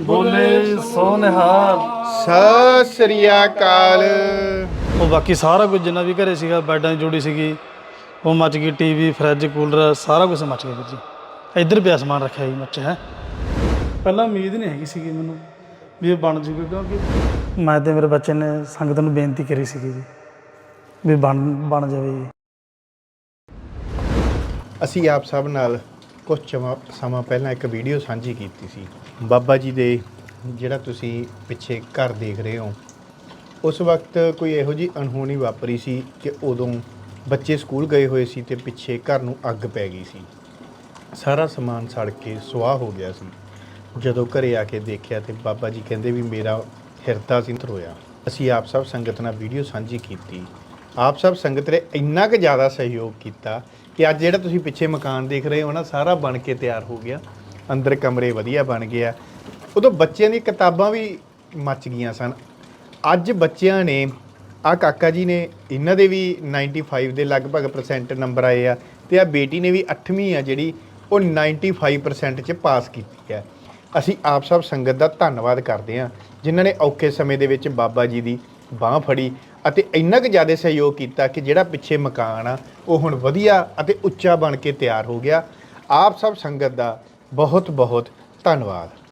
ਬੋਲੇ ਸੋ ਨਿਹਾਲ ਸਤਿ ਸ੍ਰੀ ਅਕਾਲ। ਉਹ ਬਾਕੀ ਸਾਰਾ ਕੁਝ ਜਿੰਨਾ ਵੀ ਘਰੇ ਸੀਗਾ ਬੈਡਾਂ ਦੀ ਜੋੜੀ ਸੀਗੀ ਉਹ ਮੱਚ ਗਈ ਟੀਵੀ ਫਰਿੱਜ ਕੂਲਰ ਸਾਰਾ ਕੁਝ ਮੱਚ ਗਿਆ ਵੀਰ ਜੀ। ਇੱਧਰ ਪਿਆ ਸਮਾਨ ਰੱਖਿਆ ਜੀ ਮੱਚ ਹੈ। ਪਹਿਲਾਂ ਉਮੀਦ ਨਹੀਂ ਹੈਗੀ ਸੀਗੀ ਮੈਨੂੰ ਵੀ ਇਹ ਬਣ ਜੂਗਾ ਕਿਉਂਕਿ ਮੈਂ ਤੇ ਮੇਰੇ ਬੱਚੇ ਨੇ ਸੰਗਤ ਨੂੰ ਬੇਨਤੀ ਕਰੀ ਸੀਗੀ ਜੀ ਵੀ ਬਣ ਬਣ ਜਾਵੇ ਜੀ। ਅਸੀਂ ਆਪ ਸਭ ਨਾਲ ਕੁਝ ਚਮਾ- ਸਮਾਂ ਪਹਿਲਾਂ ਇੱਕ ਵੀਡੀਓ ਸਾਂਝੀ ਕੀਤੀ ਸੀ। ਬਾਬਾ ਜੀ ਦੇ ਜਿਹੜਾ ਤੁਸੀਂ ਪਿੱਛੇ ਘਰ ਦੇਖ ਰਹੇ ਹੋ, ਉਸ ਵਕਤ ਕੋਈ ਇਹੋ ਜੀ ਅਣਹੋਣੀ ਵਾਪਰੀ ਸੀ ਕਿ ਉਦੋਂ ਬੱਚੇ ਸਕੂਲ ਗਏ ਹੋਏ ਸੀ ਤੇ ਪਿੱਛੇ ਘਰ ਨੂੰ ਅੱਗ ਪੈ ਗਈ ਸੀ। ਸਾਰਾ ਸਮਾਨ ਸੜ ਕੇ ਸੁਆਹ ਹੋ ਗਿਆ ਸੀ। ਜਦੋਂ ਘਰੇ ਆ ਕੇ ਦੇਖਿਆ ਤੇ ਬਾਬਾ ਜੀ ਕਹਿੰਦੇ ਵੀ ਮੇਰਾ ਹਿਰਦਾ ਸੀ ਹੋਇਆ ਅਸੀਂ ਆਪ ਸਭ ਸੰਗਤ ਨਾਲ ਵੀਡੀਓ ਸਾਂਝੀ ਕੀਤੀ। ਆਪ ਸਭ ਸੰਗਤ ਨੇ ਇੰਨਾ ਕੁ ਜ਼ਿਆਦਾ ਸਹਿਯੋਗ ਕੀਤਾ ਕਿ ਅੱਜ ਜਿਹੜਾ ਤੁਸੀਂ ਪਿੱਛੇ ਮਕਾਨ ਦੇਖ ਰਹੇ ਹੋ ਨਾ, ਸਾਰਾ ਬਣ ਕੇ ਤਿਆਰ ਹੋ ਗਿਆ। ਅੰਦਰ ਕਮਰੇ ਵਧੀਆ ਬਣ ਗਏ ਆ। ਉਦੋਂ ਬੱਚਿਆਂ ਦੀਆਂ ਕਿਤਾਬਾਂ ਵੀ ਮੱਚ ਗਈਆਂ ਸਨ। ਅੱਜ ਬੱਚਿਆਂ ਨੇ ਆ ਕਾਕਾ ਜੀ ਨੇ, ਇਹਨਾਂ ਦੇ ਵੀ 95 ਦੇ ਲਗਭਗ ਪਰਸੈਂਟ ਨੰਬਰ ਆਏ ਆ ਤੇ ਆ ਬੇਟੀ ਨੇ ਵੀ 8ਵੀਂ ਆ ਜਿਹੜੀ, ਉਹ 95% ਚ ਪਾਸ ਕੀਤੀ ਹੈ ਅਸੀਂ ਆਪ ਸਭ ਸੰਗਤ ਦਾ ਧੰਨਵਾਦ ਕਰਦੇ ਹਾਂ, ਜਿਨ੍ਹਾਂ ਨੇ ਔਖੇ ਸਮੇਂ ਦੇ ਵਿੱਚ ਬਾਬਾ ਜੀ ਦੀ ਬਾਹ ਫੜੀ। ਅਤੇ ਇੰਨਾ ਕੁ ਜ਼ਿਆਦਾ ਸਹਿਯੋਗ ਕੀਤਾ ਕਿ ਜਿਹੜਾ ਪਿੱਛੇ ਮਕਾਨ ਆ, ਉਹ ਹੁਣ ਵਧੀਆ ਅਤੇ ਉੱਚਾ ਬਣ ਕੇ ਤਿਆਰ ਹੋ ਗਿਆ। ਆਪ ਸਭ ਸੰਗਤ ਦਾ ਬਹੁਤ ਬਹੁਤ ਧੰਨਵਾਦ।